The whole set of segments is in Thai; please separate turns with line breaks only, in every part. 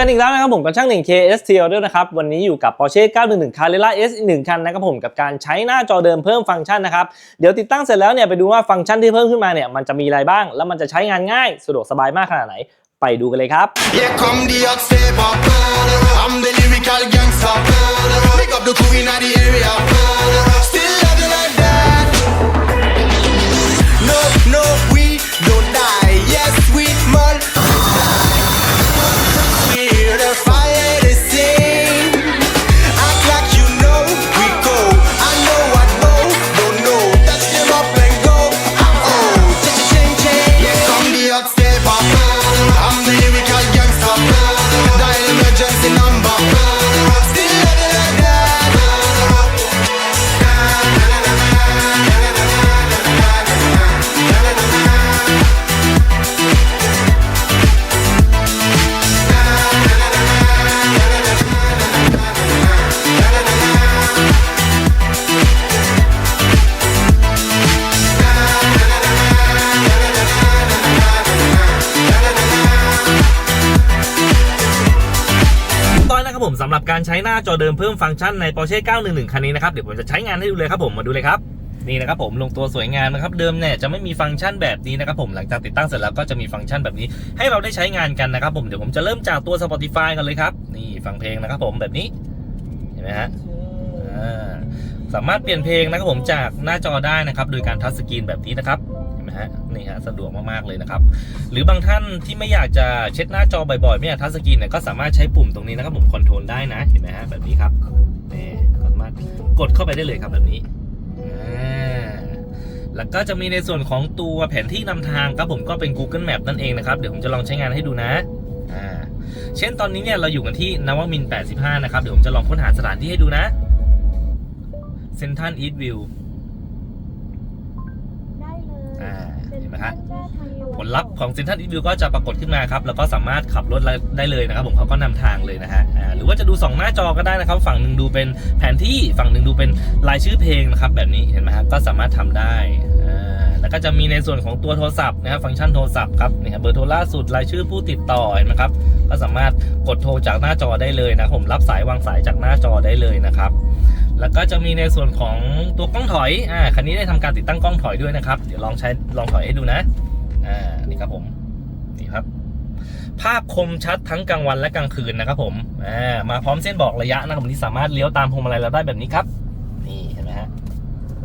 กันอีกแล้วนะครับผมกับช่างหนึ่ง KSTL ด้วยนะครับ วันนี้อยู่กับ Porsche 911 Carrera S อีกหนึ่งคันนะครับผมกับการใช้หน้าจอเดิมเพิ่มฟังก์ชันนะครับ เดี๋ยวติดตั้งเสร็จแล้วเนี่ยไปดูว่าฟังก์ชันที่เพิ่มขึ้นมาเนี่ยมันจะมีอะไรบ้าง แล้วมันจะใช้งานง่าย สะดวกสบายมากขนาดไหน ไปดูกันเลยครับ สำหรับการใช้หน้าจอเดิมเพิ่มฟังก์ชันใน Porsche 911 คันนี้นะครับ เดี๋ยวผมจะใช้งานให้ดูเลยครับผมมาดูเลยครับ นี่นะครับผมลงตัวสวยงามนะครับ เดิมเนี่ยจะไม่มีฟังก์ชันแบบนี้นะครับผมหลังจากติดตั้งเสร็จแล้วก็จะมีฟังก์ชันแบบนี้ ให้เราได้ใช้งานกันนะครับผมเดี๋ยวผมจะเริ่มจากตัว Spotify กันเลยครับ นี่ฟังเพลงนะครับผมแบบนี้เห็นไหมฮะสามารถเปลี่ยนเพลงนะครับผมจากหน้าจอได้นะครับ โดยการทัชสกรีนแบบนี้นะครับ นะฮะนี่ฮะสะดวกมากๆเลยนะครับ หรือบางท่านที่ไม่อยากจะเช็ดหน้าจอบ่อยๆ ไม่อยากทัชสกรีนเนี่ยก็สามารถใช้ปุ่มตรงนี้นะครับผมคอนโทรลได้นะเห็นไหมฮะแบบนี้ครับนี่สามารถกดเข้าไปได้เลยครับแบบนี้แล้วก็จะมีในส่วนของตัวแผนที่นำทางครับผมก็เป็น Google Map นั่นเองนะครับ เดี๋ยวผมจะลองใช้งานให้ดูนะอ่าเช่นตอนนี้เนี่ยเราอยู่กันที่นวมิน 85 นะครับ เดี๋ยวผมจะลองค้นหาสถานที่ให้ดูนะเซนทันอีทวิว นไหมฮะผลลัพธ์ของ Central e v i e w ก็จะปรากฏขึ้นมาครับแล้วก็สามารถขับรถได้เลยนะครับผมเขาก็นำทางเลยนะฮะหรือว่าจะดู 2 หน้าจอก็ได้นะครับ ฝั่งหนึ่งดูเป็นแผนที่ฝั่งหนึ่งดูเป็นรายชื่อเพลงนะครับแบบนี้เห็นไหมครับก็สามารถทำได้แล้วก็จะมีในส่วนของตัวโทรศัพท์นะครับฟังก์ชันโทรศัพท์ครับนี่ครับเบอร์โทรล่าสุดรายชื่อผู้ติดต่อเห็นไหมครับก็สามารถกดโทรจากหน้าจอได้เลยนะครับผมรับสายวางสายจากหน้าจอได้เลยนะครับ แล้วก็จะมีในส่วนของตัวกล้องถอยอ่าคันนี้ได้ทำการติดตั้งกล้องถอยด้วยนะครับ เดี๋ยวลองใช้ลองถอยให้ดูนะอ่านี่ครับผมนี่ครับ ภาพคมชัดทั้งกลางวันและกลางคืนนะครับผมอ่ามาพร้อมเส้นบอกระยะนะครับผมที่สามารถเลี้ยวตามพวงมาลัยเราได้แบบนี้ครับ นี่เห็นไหมฮะ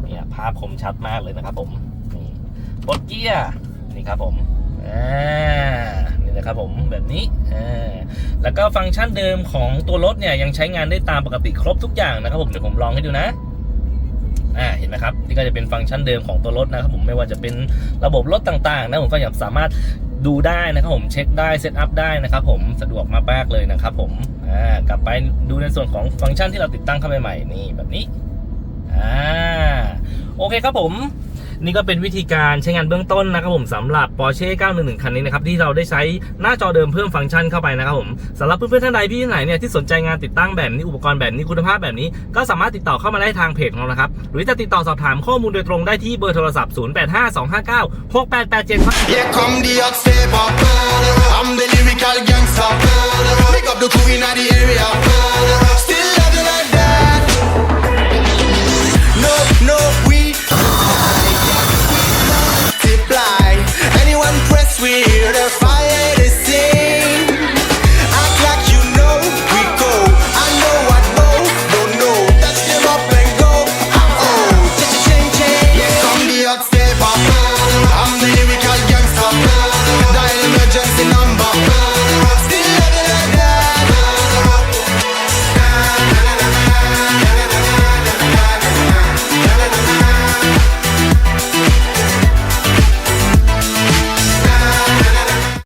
เนี่ยภาพคมชัดมากเลยนะครับผมนี่ปลดเกียร์นี่ครับผมอ่า นะครับผมแบบนี้แล้วก็ฟังก์ชันเดิมของตัวรถเนี่ยยังใช้งานได้ตามปกติครบทุกอย่างนะครับผมเดี๋ยวผมลองให้ดูนะอ่าเห็นไหมครับนี่ก็จะเป็นฟังก์ชันเดิมของตัวรถนะครับผมไม่ว่าจะเป็นระบบรถต่างๆนะผมก็ยังสามารถดูได้นะครับผมเช็คได้เซตอัพได้นะครับผมสะดวกมากๆเลยนะครับผมอ่ากลับไปดูในส่วนของฟังก์ชันที่เราติดตั้งเข้าไปใหม่นี่แบบนี้อ่าโอเคครับผม นี่ก็เป็นวิธีการใช้งานเบื้องต้นนะครับผมสำหรับ Porsche 911 คันนี้นะครับที่เราได้ใช้หน้าจอเดิมเพิ่มฟังก์ชันเข้าไปนะครับผมสำหรับเพื่อนๆท่านใดพี่ท่านไหนเนี่ยที่สนใจงานติดตั้งแบบนี้อุปกรณ์แบบนี้คุณภาพแบบนี้ ก็สามารถติดต่อเข้ามาได้ทางเพจของเรานะครับหรือจะติดต่อสอบถามข้อมูลโดยตรงได้ที่เบอร์โทรศัพท์ 0852596887 ครับ
Here come the hot stepper. I'm the lyrical gangster. Pick up the crew in the area.